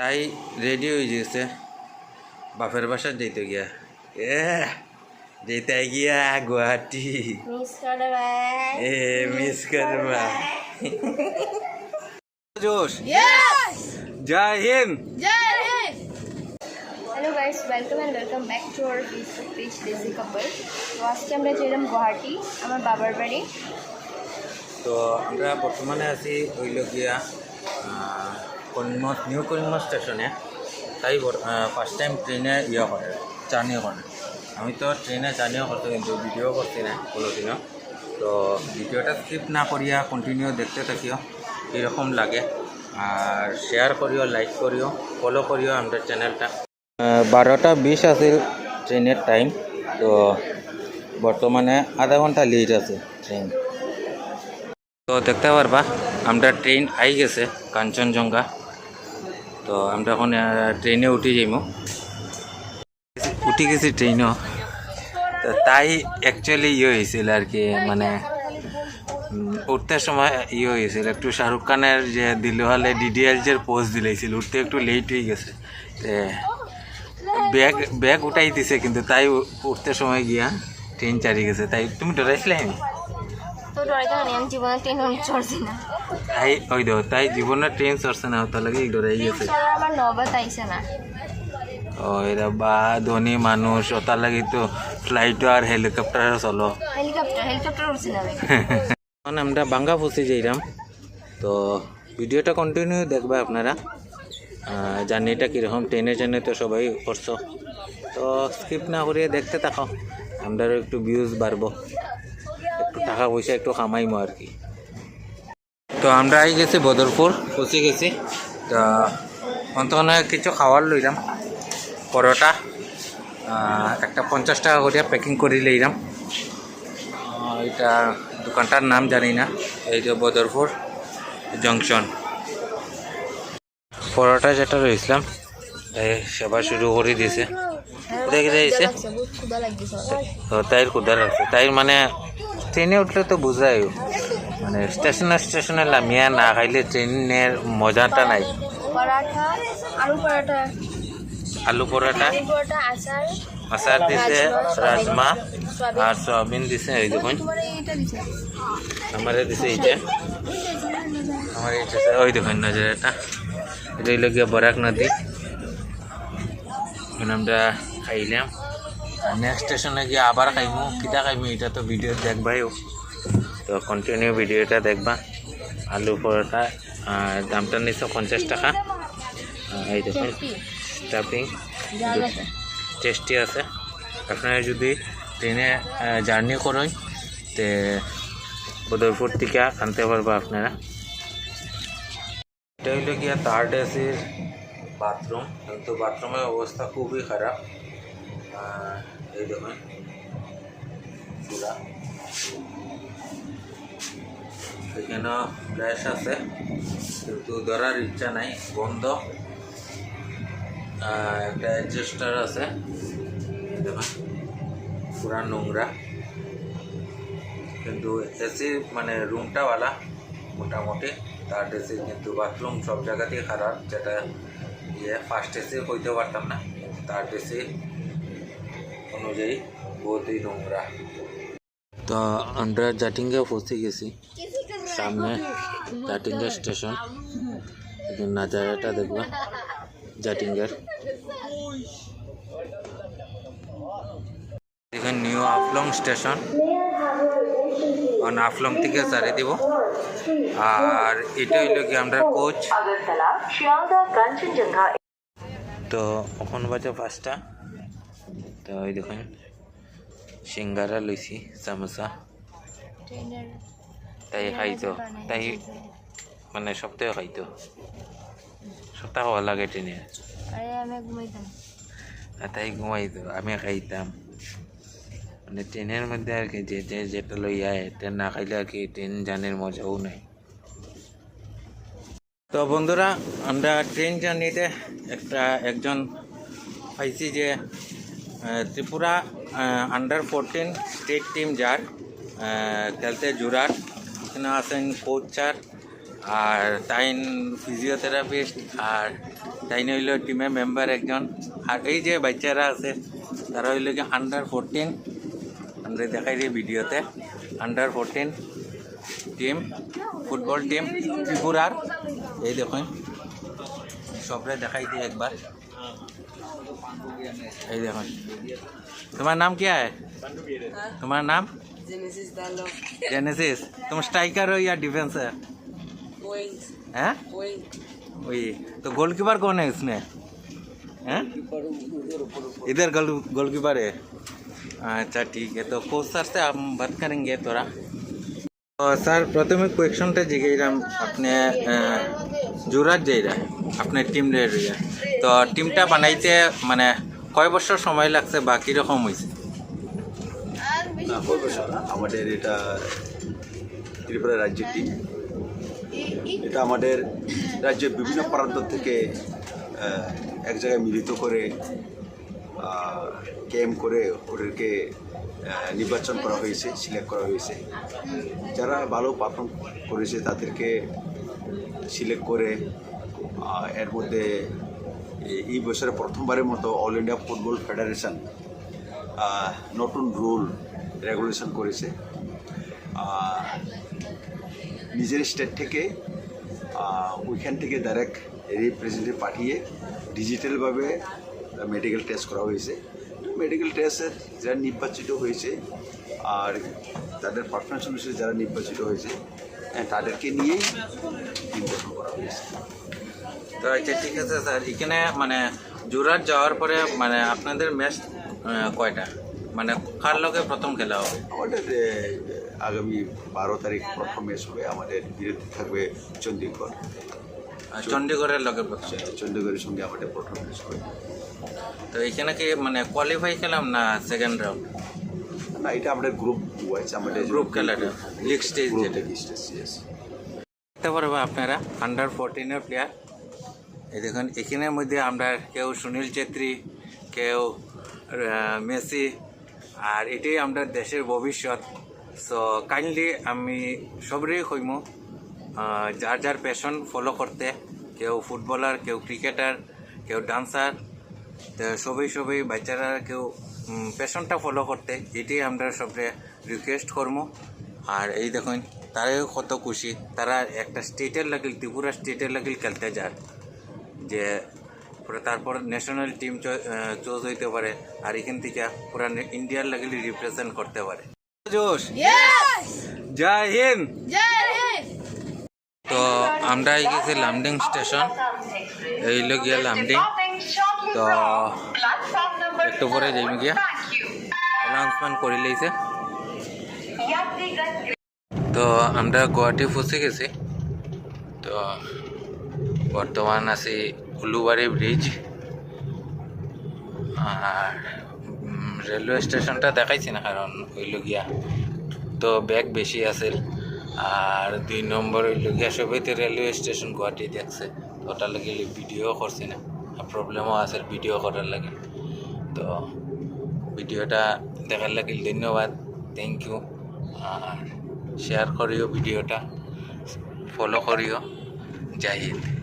তাই রেডি হয়ে গেছে বাপের বাসা যেতে গিয়া এ যেতে গিয়া গুয়াহাটি মিস করবে এ মিস করবা জোশ Jai Hind hello guys welcome and welcome back to our Facebook page Desi couple তো আজকে আমরা যেলাম গুয়াহাটি আমার বাবার বাড়ি তো আমরা বর্তমানে আছি হইল গিয়া করিমগঞ্জ নিউ করিমগঞ্জ স্টেশনে তাই ফার্স্ট টাইম ট্রেনে ইয়ে করে জার্নি করে আমি তো ট্রেনে জার্নিও করতে কিন্তু ভিডিও করছি না কোনোদিনও তো ভিডিওটা স্কিপ না করিয়া কন্টিনিউ দেখতে থাকিও কীরকম লাগে। আর শেয়ার করিও লাইক করিও ফলো করিও আমাদের চ্যানেলটা বারোটা বিশ আছিল ট্রেনের টাইম তো বর্তমানে আধা ঘণ্টা লেট আছে ট্রেন তো দেখতে পারবা আমরা ট্রেন আই গেছে, কাঞ্চনজঙ্ঘা। তো আমরা এখন ট্রেনে উঠে যাইম। উঠে গেছি ট্রেনও তো তাই অ্যাকচুয়ালি ইয়ে হয়েছিল আর কি মানে উঠতে সময় ইয়ে হয়েছিল একটু শাহরুখ খানের যে দিল হলে ডিডিএলজের পোস্ট দিলেছিল উঠতে একটু লেট হয়ে গেছে। ব্যাগ ব্যাগ উঠাই দিছে কিন্তু তাই উঠতে সময় গিয়া ট্রেন চারি গেছে। তাই তুমি ডরাইছিলে ডরাইতে আমি জীবনে ট্রেন চড়ছি না। তাই ওই দেখো তাই ট্রেন চড়ছে না তার লাগে ডরাই গেছে চড়ার আমার নবাত আইসে না। ও এরা বা ধনী মানুষ ওটার লাগি তো ফ্লাইটও আর চলো। হেলিকপ্টার হেলিকপ্টার উঠছি না। এখন আমরা বাঙ্গা পৌঁছে যাইলাম তো ভিডিওটা কন্টিনিউ দেখবা আপনারা। জার্নিটা কীরকম ট্রেনে ট্রেনে তো সবাই করছ তো স্কিপ না করিয়ে দেখতে থাকো আমাদেরও একটু ভিউজ বাড়বো টাকা পয়সা একটু কামাইমো আর কি। তো আমরা আই গেছি বদরপুর পৌঁছে গেছি। তো অন্তনে কিছু খাওয়ার লইলাম পরোটা একটা পঞ্চাশ টাকা করিয়া প্যাকিং করে লইলাম। এটা দোকানটার নাম জানি না এই যে বদরপুর জংশন। পরোটা যেটা রয়েছিলাম এই সেবা শুরু করে দিয়েছে। দেখে দিয়েছে ক্ষুদা লাগছে তাইর কুদার আছে তাইর মানে ট্রেনে উঠলে তো বুঝাই মানে স্টেশনে স্টেশনে নামিয়া না খাইলে ট্রেনের মজাটা নাই। পরাঠা আলু পরাঠা। আলু পরাঠা আচার। আচার দিছে রাজমা আর সয়াবিন দিছে এই দেখুন আমারে দিছে এইটা। আমার এইটা ওই দেখুন নজর এটা। এটা হইল গিয়া বরাক নদী। আমরা খাইলাম। নেক্সট স্টেশনে গিয়ে আবার খাইমু। কিতা খাইমু এটা তো ভিডিও দেখবাইও তো কন্টিনিউ ভিডিওটা দেখবা। আলু পরোটা আর দামটা নিচ্ছে পঞ্চাশ টাকা। এই দেখুন স্টাফিং টেস্টি আছে। আপনারা যদি ট্রেনে জার্নি করেন তে বদরপুর থেকে আনতে পারব আপনারা। এটা হইল গিয়া থার্ড এসির বাথরুম কিন্তু বাথরুমের অবস্থা খুবই খারাপ। এই দেখুন পুরা এখানেও ফ্ল্যাশ আছে, কিন্তু ধরার ইচ্ছা নাই, বন্ধ। একটা অ্যাডজাস্টার আছে। দেখুন, পুরা নোংরা। কিন্তু এসি মানে রুমটাওয়ালা মোটামুটি। থার্ড এসি কিন্তু বাথরুম সব জায়গাতেই খারাপ, যেটা ইয়ে ফার্স্ট এসি হইতে পারতাম না। থার্ড এসি অনুযায়ী বহুতই নোংরা। তো আমরা জাটিঙ্গে পৌঁছে গেছি। সামনে জাটিঙ্গা স্টেশন। নাজারাটা দেখবা জাটিঙ্গার। এখানে নিউ আফলং স্টেশন। আফলং থেকে সারি দিব। আর এটা হইল কি আমরা কোচ। তো এখন বাজে পাঁচটা। তো ওই দেখুন সিঙ্গারা লইছি চামচা তাই খাইতো তাই মানে সপ্তাহে খাইতো। সপ্তাহ হওয়া লাগে ট্রেনে তাই ঘুমাইতো আমি খাইতাম। মানে ট্রেনের মধ্যে আর কি যে যে যেটা লই আয় ট্রেন না খাইলে আর কি ট্রেন জানের মজাও নাই। তো বন্ধুরা আমরা ট্রেন জার্নিতে একটা একজন পাইছি যে Tripura under fourteen state team যার খেলতে জুরার, এখানে আছেন কোচ আর তাইন ফিজিওথেরাপিস্ট আর তাই হইল টিমের মেম্বার একজন। আর এই যে বাচ্চারা আছে, তারা হইল কি আন্ডার ফোরটিন আমরা দেখাই দিই ভিডিওতে under fourteen team football team ত্রিপুরার। এই দেখুন, সবরে দেখাই দিই একবার। এই দেখুন তোমার নাম क्या है तुम्हारा नाम Genesis Dalo. जेनेसिस तुम स्ट्राइकर हो या डिफेंस है Wings. हैं Wing. वही तो गोलकीपर कौन है इसमें हैं इधर गोल गोलकीपर है अच्छा ठीक है तो कोच सर से हम बात करेंगे थोड़ा তো স্যার প্রথমে কোয়েকশনটা জিজ্ঞাসলাম আপনি জোরাত যেইরা আপনার টিম রইয়া তো টিমটা বানাইতে মানে কয় বছর সময় লাগছে বা কীরকম হয়েছে আমাদের এটা ত্রিপুরা রাজ্যের টিম এটা আমাদের রাজ্যের বিভিন্ন প্রান্ত থেকে এক জায়গায় মিলিত করে ক্যাম্প করে ওদেরকে নির্বাচন করা হয়েছে সিলেক্ট করা হয়েছে। যারা ভালো পারফর্ম করেছে তাদেরকে সিলেক্ট করে এর মধ্যে এই- বছরে প্রথমবারের মতো অল ইন্ডিয়া ফুটবল ফেডারেশন নতুন রুল রেগুলেশন করেছে। নিজের স্টেট থেকে ওইখান থেকে ডাইরেক্ট রিপ্রেজেন্টেটিভ পাঠিয়ে ডিজিটালভাবে মেডিকেল টেস্ট করা হয়েছে। মেডিকেল টেস্টে যারা নির্বাচিত হয়েছে আর তাদের পারফরমেন্স অনুসারে যারা নির্বাচিত হয়েছে হ্যাঁ, তাদেরকে নিয়েই গঠন করা হয়েছে। তো আচ্ছা ঠিক আছে স্যার। এখানে মানে জোরাট যাওয়ার পরে মানে আপনাদের ম্যাচ কয়টা? মানে কার লগে প্রথম খেলা হবে? আমাদের আগামী বারো তারিখ প্রথম ম্যাচ হবে আমাদের বিরুদ্ধে থাকবে চণ্ডীগড় আর চণ্ডীগড়ের লগে প্রথম? চণ্ডীগড়ের সঙ্গে আমাদের প্রথম ম্যাচ হবে। তো এখানে কি মানে কোয়ালিফাই খেলাম না সেকেন্ড রাউন্ড না এটা আমাদের গ্রুপ ওয়াইজ আমাদের গ্রুপ খেলাটা লিগ স্টেজ যেটা। স্টেজ দেখতে পারব আপনারা আন্ডার ফোরটিনের প্লেয়ার এই দেখুন, এখানের মধ্যে আমরা কেউ সুনীল ছেত্রী, কেউ মেসি, আর এটাই আমরা দেশের ভবিষ্যৎ। সো কাইন্ডলি আমি সবরই কইমু যার যার প্যাশন ফলো করতে, কেউ ফুটবলার কেউ ক্রিকেটার কেউ ডান্সার সবাই সবাই বাচ্চারা কেউ প্যাশনটা ফলো করতে, এটাই আমরা সবরে রিকোয়েস্ট করব আর এই দেখুন, তারাও কত খুশি, তারা একটা স্টেটের লাগিল ত্রিপুরা স্টেটের লাগিল খেলতে যার যে পুরো তারপর ন্যাশনাল টিম চুজ হইতে পারে আর এখান থেকে পুরা ইন্ডিয়ার লাগিল রিপ্রেজেন্ট করতে পারে। জোশ? জয় হিন্দ! তো আমরা গেছি লামডিং স্টেশন এই লোক গিয়া লামডিং তো একটু পরে যাইম গিয়া। অ্যানাউন্সমেন্ট করে লইছে। তো আমরা গুয়াহাটি পৌঁছে গেছি। তো বর্তমান আছি উলুবাড়ি ব্রিজ আর রেলওয়ে স্টেশনটা দেখাইছি না কারণ হইল গিয়া তো ব্যাগ বেশি আছিল আর দুই নম্বর হইল গিয়া সবাই রেলওয়ে স্টেশন গুয়াহাটি দেখছে। তো ওটার লাগে ভিডিও করছি না। প্রবলেমও আছে ভিডিও করার লাগে। তো ভিডিওটা দেখার লাগিল ধন্যবাদ। থ্যাংক ইউ আর শেয়ার করিও ভিডিওটা ফলো করিও। হিন্দ।